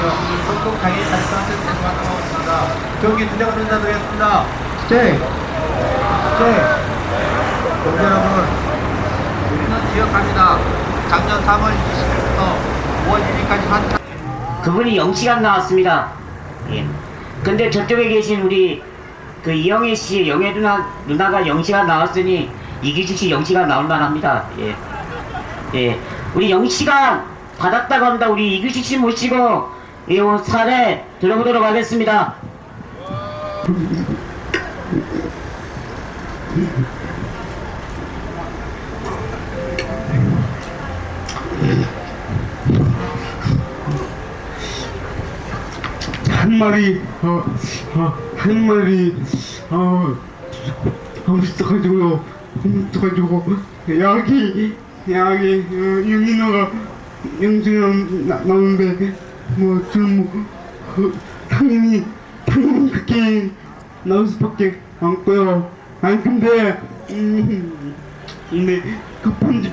똑똑하게 달성하는 대통령과 있습니다. 경기 주장 인사드리겠습니다. 제, 제, 동지 여러분, 우리는 기억합니다. 작년 3월 20일부터 5월 1일까지 한 그분이 영치가 나왔습니다. 예. 근데 저쪽에 계신 우리 그 이영애 씨, 영애 누나, 누나가 영치가 나왔으니 이기주 씨 영치가 나올 만 합니다. 예. 예. 우리 영치가 받았다고 합니다. 우리 이기주 씨 모시고 이 사례 들어보도록 하겠습니다. 한 마리 어, 어, 한 마리 어, 없어가지고요 없어가지고 여기 여기 어, 영수랑 나- 나오는데 뭐 저는 뭐 어, 당연히 당연히 그렇게 나올 수밖에 없고요 아니 근데 음, 근데 그 편집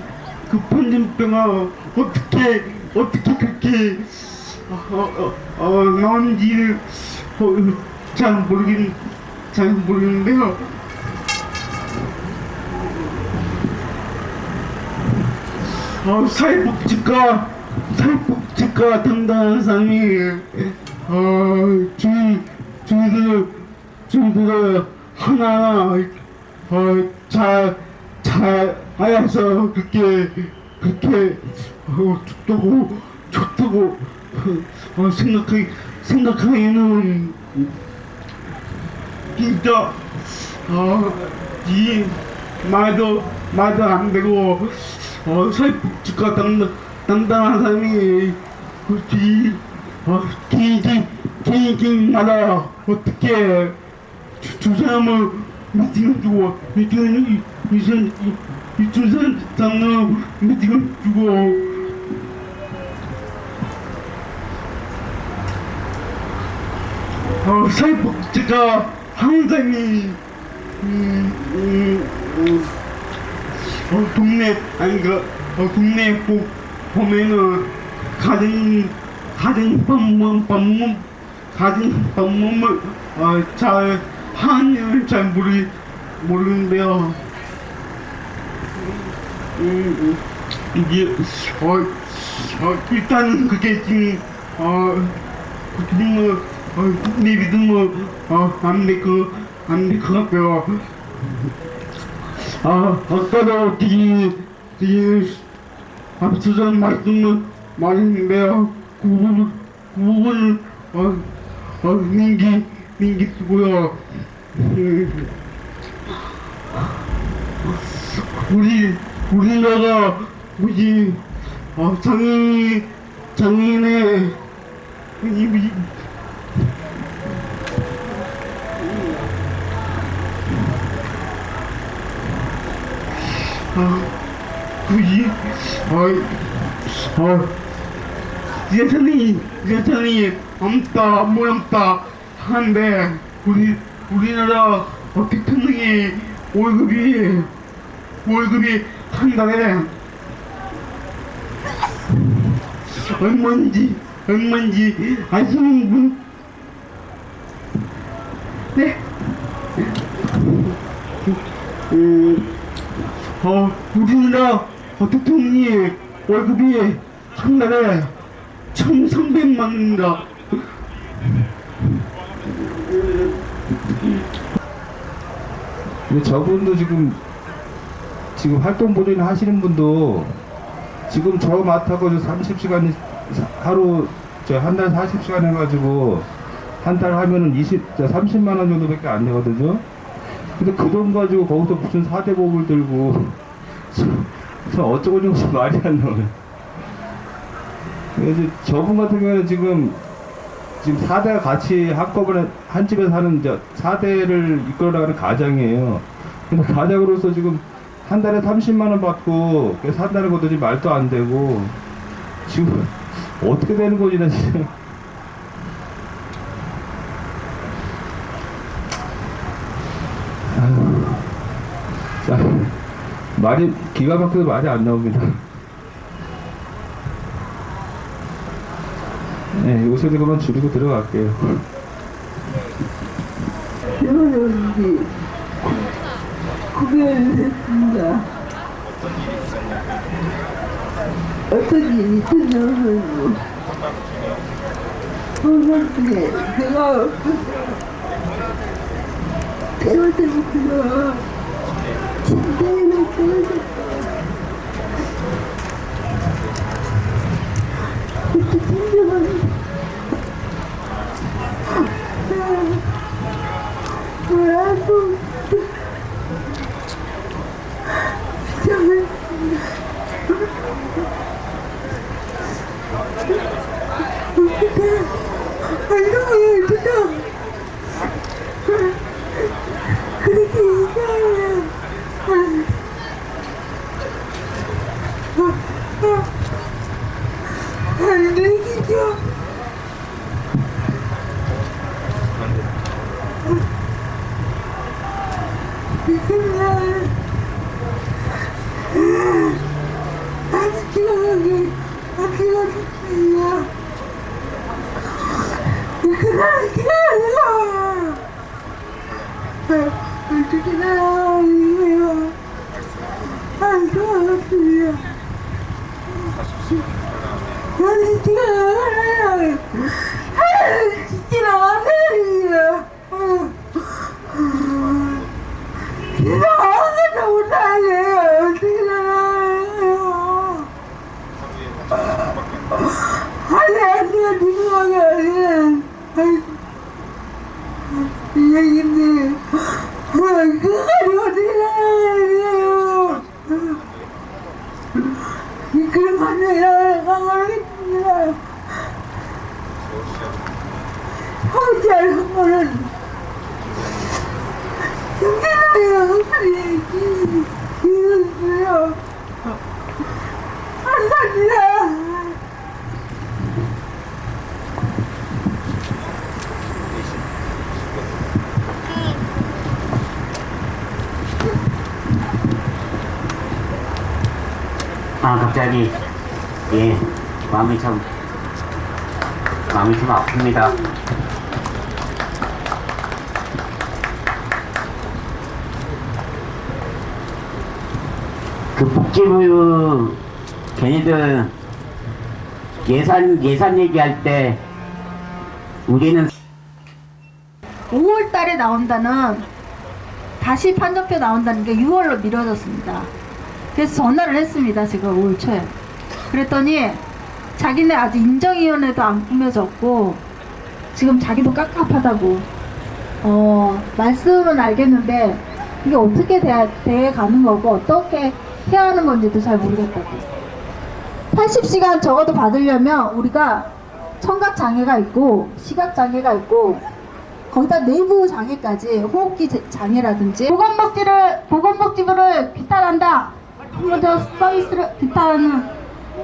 그 편집병아 어떻게 어떻게 그렇게 어, 어, 어, 어, 나온지를 어, 잘 모르긴 잘 모르겠는데요. 어, 사회복지과 사회복 담당하는 사람이 어, 저희 저희들 저희들 하나 어, 어잘 잘 알아서 그렇게 그렇게 어, 좋다고 좋다고 어, 생각하기 생각하기에는 진짜 어 이 말도 말도 안 되고 어 사회복지과 담당 담당한 사람이 어 개인기 개인기마다 어떻게 저, 저 사람을 미팅을 주고 미팅을 이이이이 사람 미팅을 주고. 어, 사회복지가 항상이 음, 음, 음, 어, 동네 아니 그 어, 동네 꼭 보면은 가정 가정 방문 방문 가정 방문을 어, 잘 하는 잘 모르 모르는데요. 음, 음, 이게 어, 어 일단은 그게 지금 어 어, 내 믿음을 어, 안될거 안될 것 같고요. 아 아까도 되게 되게 앞서전 말씀을 부분 그 부분을 어, 어 민기 민기 쓰고요. 음, 우리 우리나라 우리 어, 장인 장인의 이, 이, 아, 그지? 어, 어, 예전이 없다, 뭐 없다. 하는데, 우리, 우리나라 어, 대통령이 월급이, 월급이 한 달에 얼마인지, 얼마인지 아시는 분? 네? 음, 어, 우리나라 어, 대통령이 월급이 한 달에 1,300만 원입니다. 근데 저분도 지금 지금 활동 보존 하시는 분도 지금 저 맡아고 30시간 하루 저 한 달 40시간 해가지고 한 달 하면은 20 30만 원 정도밖에 안 되거든요. 근데 그 돈 가지고 거기서 무슨 사대복을 들고 저, 저 어쩌고 저쩌고 말이 안 나와요. 그래서 저분 같은 경우는 지금 지금 4대가 같이 한꺼번에 한 집에 사는 저 4대를 이끌어 나가는 가장이에요. 근데 가장으로서 지금 한 달에 30만 원 받고 그 산다는 것도 지금 말도 안 되고 지금 어떻게 되는 거지 나 지금. 말이 기가 막혀서 말이 안 나옵니다. 네, 요새도 그만 줄이고 들어갈게요. 여기 구경을 했습니다. 어떤 일이 있었냐고 항상 중에 내가 대화 때부터 침대에 떨어졌어. 그때 침대가 뭐 라고 정말 아이고 어떡해 그렇게 얘기하면 안 되겠죠 그냥 아니 기억이 안 기억이야 그냥 기억이야 어떻게 나요 안 기억이야 아니 기억이야 진짜 나와요 내가 아무것도 못하게 어떻게 나가요? 아니, 내가 누구하게 아니 이 얘기인데, 그거를 어떻게 나가요? 그런 건데, 나가겠습니다. 하지 않은 거는 여기는 그리 이랬어요. 감사합니다. 아 갑자기 예 마음이 참 마음이 좀 아픕니다. 그 복지부 걔네들 예산 예산 얘기할 때 우리는 5월 달에 나온다는 다시 판정표 나온다는 게 6월로 미뤄졌습니다. 그래서 전화를 했습니다. 제가 5월 초에. 그랬더니 자기네 아직 인정위원회도 안 꾸며졌고 지금 자기도 깝깝하다고 어 말씀은 알겠는데 이게 어떻게 돼, 돼 가는 거고 어떻게 해야 하는 건지도 잘 모르겠다고 80시간 적어도 받으려면 우리가 청각 장애가 있고 시각 장애가 있고 거기다 내부 장애까지 호흡기 제- 장애라든지 보건복지를 보건복지부를 비탄한다. 먼저 서비스를 비탄하는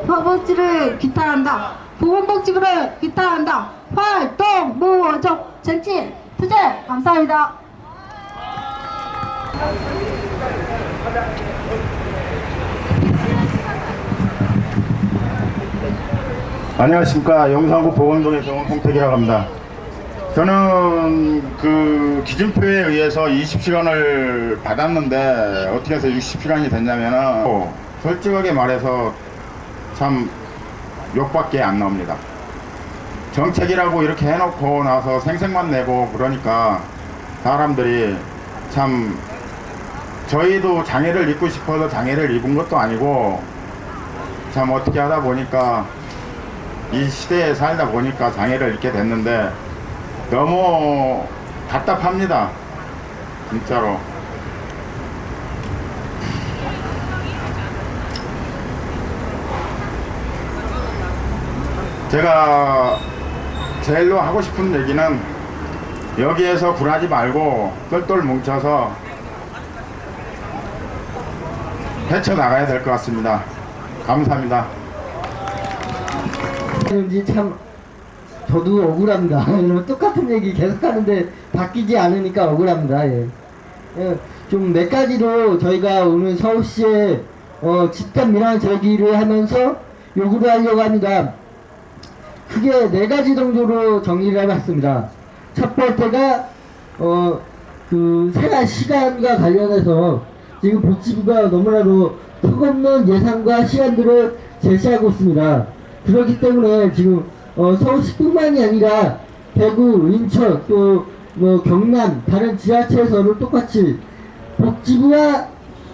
보건복지를 비탄한다. 보건복지부를 비탄한다. 활동 모적 쟁취 투쟁 감사합니다. 안녕하십니까 영산구 보건동에서 온 홍택이라고 합니다. 저는 그 기준표에 의해서 20시간을 받았는데 어떻게 해서 60시간이 됐냐면은 솔직하게 말해서 참 욕밖에 안 나옵니다. 정책이라고 이렇게 해놓고 나서 생색만 내고 그러니까 사람들이 참 저희도 장애를 입고 싶어서 장애를 입은 것도 아니고 참 어떻게 하다 보니까 이 시대에 살다 보니까 장애를 입게 됐는데 너무 답답합니다. 진짜로. 제가 제일로 하고 싶은 얘기는 여기에서 굴하지 말고 똘똘 뭉쳐서 헤쳐나가야 될 것 같습니다. 감사합니다. 참 저도 억울합니다. 똑같은 얘기 계속 하는데 바뀌지 않으니까 억울합니다. 예. 좀몇 가지로 저희가 오늘 서울시에 어, 집단 민원 제기를 하면서 요구를 하려고 합니다. 크게 네 가지 정도로 정리를 해봤습니다. 첫 번째가 어, 그 생활 시간과 관련해서 지금 복지부가 너무나도 턱없는 예산과 시간들을 제시하고 있습니다. 그렇기 때문에 지금 어, 서울시뿐만이 아니라 대구, 인천, 또 뭐 경남 다른 지자체에서도 똑같이 복지부와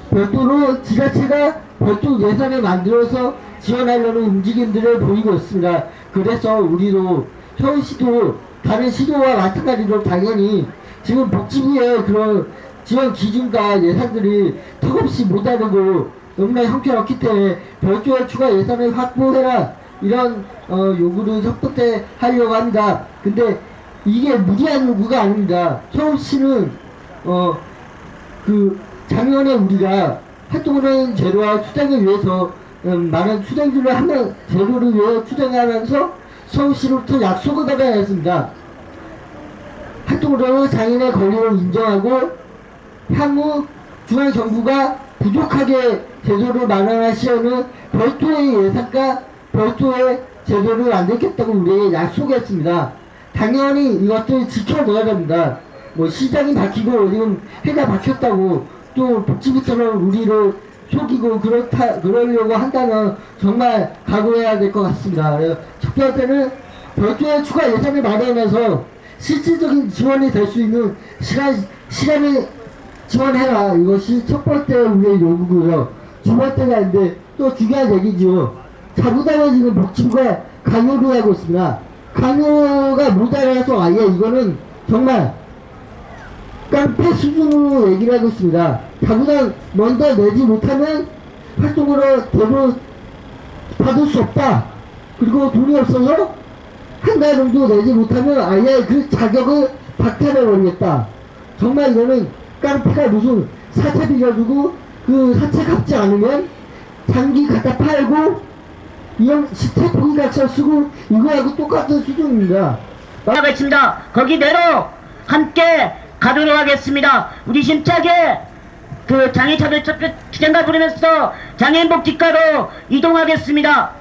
별도로 지자체가 별도 예산을 만들어서 지원하려는 움직임들을 보이고 있습니다. 그래서 우리도 서울시도 다른 시도와 마찬가지로 당연히 지금 복지부의 그런 지원 기준과 예산들이 턱없이 모자르고 너무나 형편없기 때문에 별도의 추가 예산을 확보해라 이런 어, 요구를 첫 번째 하려고 합니다. 근데 이게 무리한 요구가 아닙니다. 서울시는 어, 그 작년에 우리가 활동을 하는 제도와 추정을 위해서 음, 많은 추정들을 하면 제도를 위해 추정하면서 서울시로부터 약속을 받아야 했습니다. 활동을 하는 장인의 권리를 인정하고 향후 중앙정부가 부족하게 제도를 마련할 시에는 별도의 예산과 별도의 제도를 만들겠다고 우리에게 약속했습니다. 당연히 이것들 지켜내야 됩니다. 뭐 시장이 바뀌고 지금 해가 바뀌었다고 또 복지부처럼 우리를 속이고 그렇다 그러려고 한다면 정말 각오해야 될 것 같습니다. 첫 번째는 별도의 추가 예산을 마련해서 실질적인 지원이 될 수 있는 시간 시간을 지원해라. 이것이 첫 번째 우리의 요구고요. 두 번째가 있는데 또 중요한 얘기죠. 지금 복지부가 강요를 하고 있습니다. 강요가 모자라서 아예 이거는 정말 깡패 수준으로 얘기를 하고 있습니다. 자구단 먼저 내지 못하면 활동으로 대로 받을 수 없다. 그리고 돈이 없어서 한 달 정도 내지 못하면 아예 그 자격을 박탈해 버리겠다. 정말 이거는 깡패가 무슨 사채 빌려주고 그 사채 갚지 않으면 장기 갖다 팔고 이형 포기 같이 쓰고 이거하고 똑같은 수준입니다. 나가겠습니다. 거기 내로 함께 가도록 하겠습니다. 우리 심차게 그 장애차별 투쟁가 부르면서 장애인 복지과로 이동하겠습니다.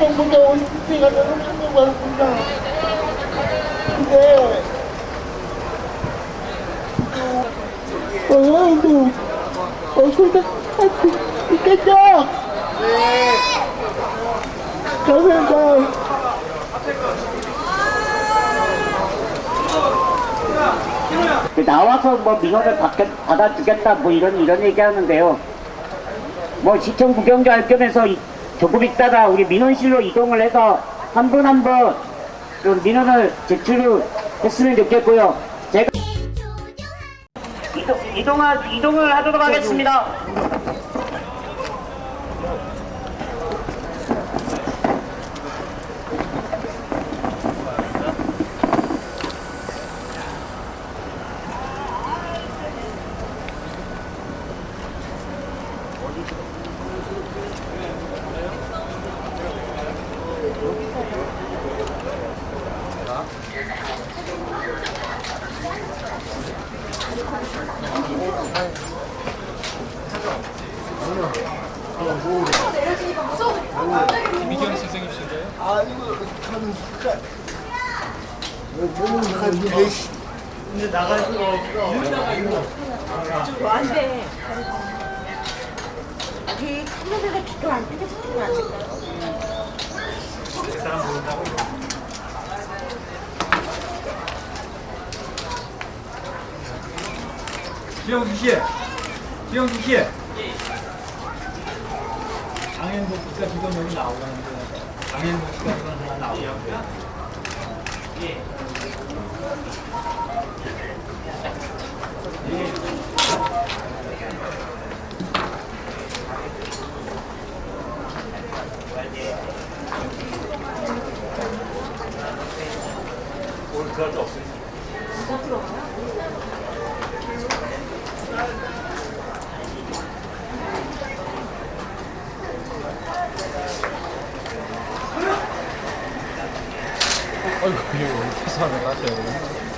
한국에 올림픽 가면 한국 왔습니다. 근데 아이고, 어, 손도, 아, 있겠죠? 네. 감사합니다. 그 나와서 뭐 민원을 받겠, 받아주겠다 뭐 이런 이런 얘기하는데요. 뭐 시청 구경도 할 겸해서 이- 조금 있다가 우리 민원실로 이동을 해서 한 분 한분그 민원을 제출을 했으면 좋겠고요. 제가 이동 이동하, 이동을 하도록 하겠습니다. 지영수 씨. 지영수 씨. 장현복 씨가 지금 여기 나오는데 장현복 씨가 지금 나오라고요? 예. 오늘 들어갈 없어요. 못 들어가요? 어이구 이거 어디서 하면 다시 해야 되나?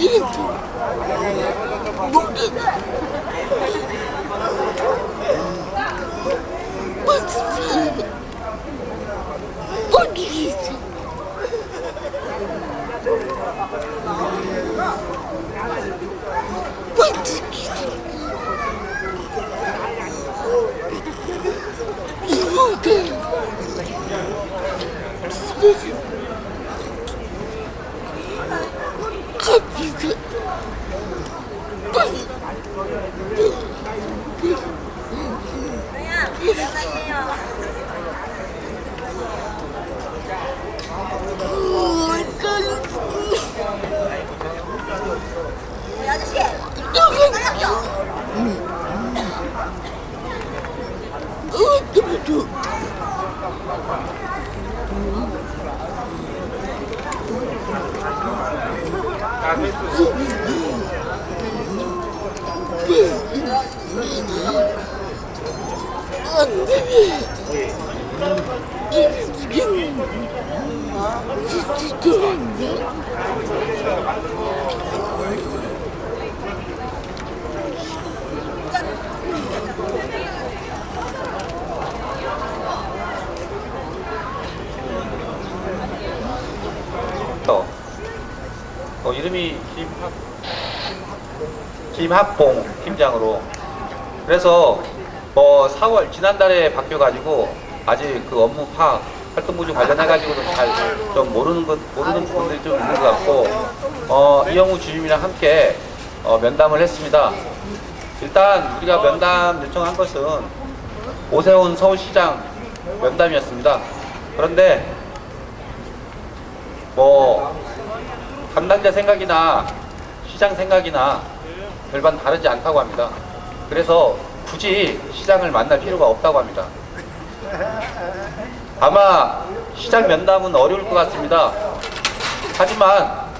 Egito. Oh, 이름이 김학, 김학봉 팀장으로. 그래서 뭐 4월 지난달에 바뀌어가지고 아직 그 업무 파악 활동 부주 관련해가지고도 잘 좀 모르는 것 모르는 부분들이 좀 있는 것 같고 어, 이영우 주임이랑 함께 어, 면담을 했습니다. 일단 우리가 면담 요청한 것은 오세훈 서울시장 면담이었습니다. 그런데 뭐 담당자 생각이나 시장 생각이나 별반 다르지 않다고 합니다. 그래서 굳이 시장을 만날 필요가 없다고 합니다. 아마 시장 면담은 어려울 것 같습니다. 하지만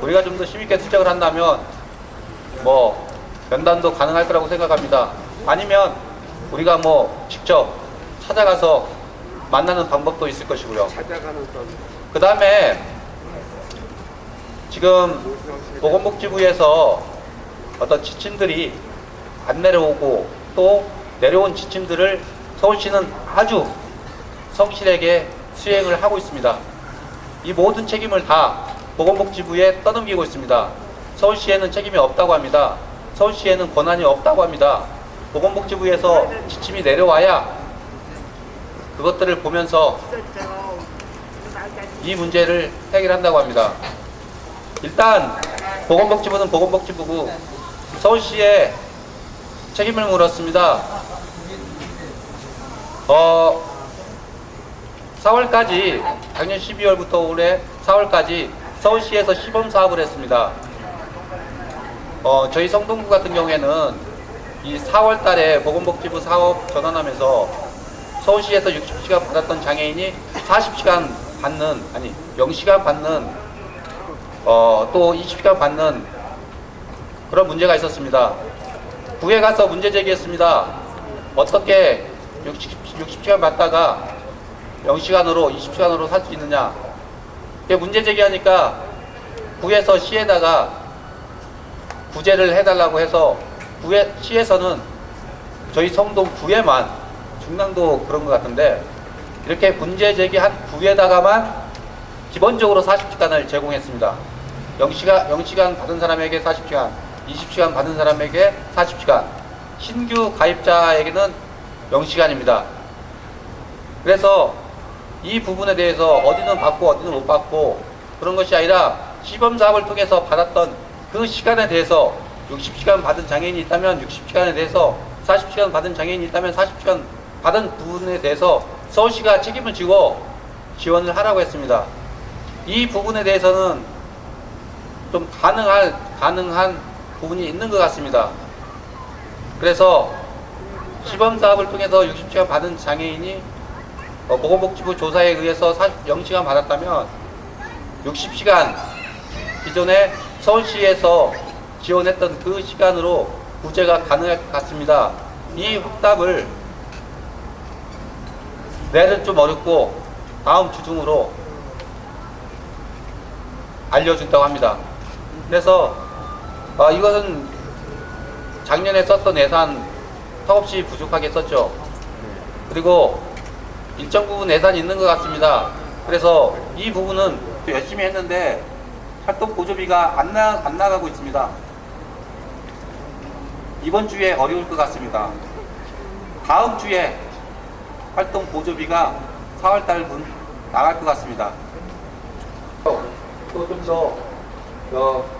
우리가 좀더 힘있게 투쟁을 한다면 뭐 면담도 가능할 거라고 생각합니다. 아니면 우리가 뭐 직접 찾아가서 만나는 방법도 있을 것이고요. 그 다음에 지금 보건복지부에서 어떤 지침들이 안 내려오고 또 내려온 지침들을 서울시는 아주 성실하게 수행을 하고 있습니다. 이 모든 책임을 다 보건복지부에 떠넘기고 있습니다. 서울시에는 책임이 없다고 합니다. 서울시에는 권한이 없다고 합니다. 보건복지부에서 지침이 내려와야 그것들을 보면서 이 문제를 해결한다고 합니다. 일단 보건복지부는 보건복지부고 서울시에 책임을 물었습니다. 어, 4월까지 작년 12월부터 올해 4월까지 서울시에서 시범 사업을 했습니다. 어, 저희 성동구 같은 경우에는 이 4월 달에 보건복지부 사업 전환하면서 서울시에서 60시간 받았던 장애인이 40시간 받는 아니 0시간 받는 어, 또 20시간 받는 그런 문제가 있었습니다. 구에 가서 문제 제기했습니다. 어떻게 60, 60 시간 받다가 0시간으로 20시간으로 살 수 있느냐. 문제 제기하니까 구에서 시에다가 구제를 해달라고 해서 구에, 시에서는 저희 성동 구에만 중랑도 그런 것 같은데 이렇게 문제 제기한 구에다가만 기본적으로 40시간을 제공했습니다. 0시간, 0시간 받은 사람에게 40시간, 20시간 받은 사람에게 40시간, 신규 가입자에게는 0시간입니다. 그래서 이 부분에 대해서 어디는 받고 어디는 못 받고 그런 것이 아니라 시범 사업을 통해서 받았던 그 시간에 대해서 60시간 받은 장애인이 있다면 60시간에 대해서 40시간 받은 장애인이 있다면 40시간 받은 부분에 대해서 서울시가 책임을 지고 지원을 하라고 했습니다. 이 부분에 대해서는 좀 가능할, 가능한 부분이 있는 것 같습니다. 그래서 시범 사업을 통해서 60시간 받은 장애인이 어, 보건복지부 조사에 의해서 40, 0시간 받았다면 60시간 기존에 서울시에서 지원했던 그 시간으로 구제가 가능할 것 같습니다. 이 확답을 내일은 좀 어렵고 다음 주 중으로 알 알려준다고 합니다. 그래서 어, 이것은 작년에 썼던 예산 턱없이 부족하게 썼죠. 그리고 일정 부분 예산이 있는 것 같습니다. 그래서 이 부분은 열심히 했는데 활동 보조비가 안, 나, 안 나가고 있습니다. 이번 주에 어려울 것 같습니다. 다음 주에 활동 보조비가 4월달 분 나갈 것 같습니다. 또좀더 어,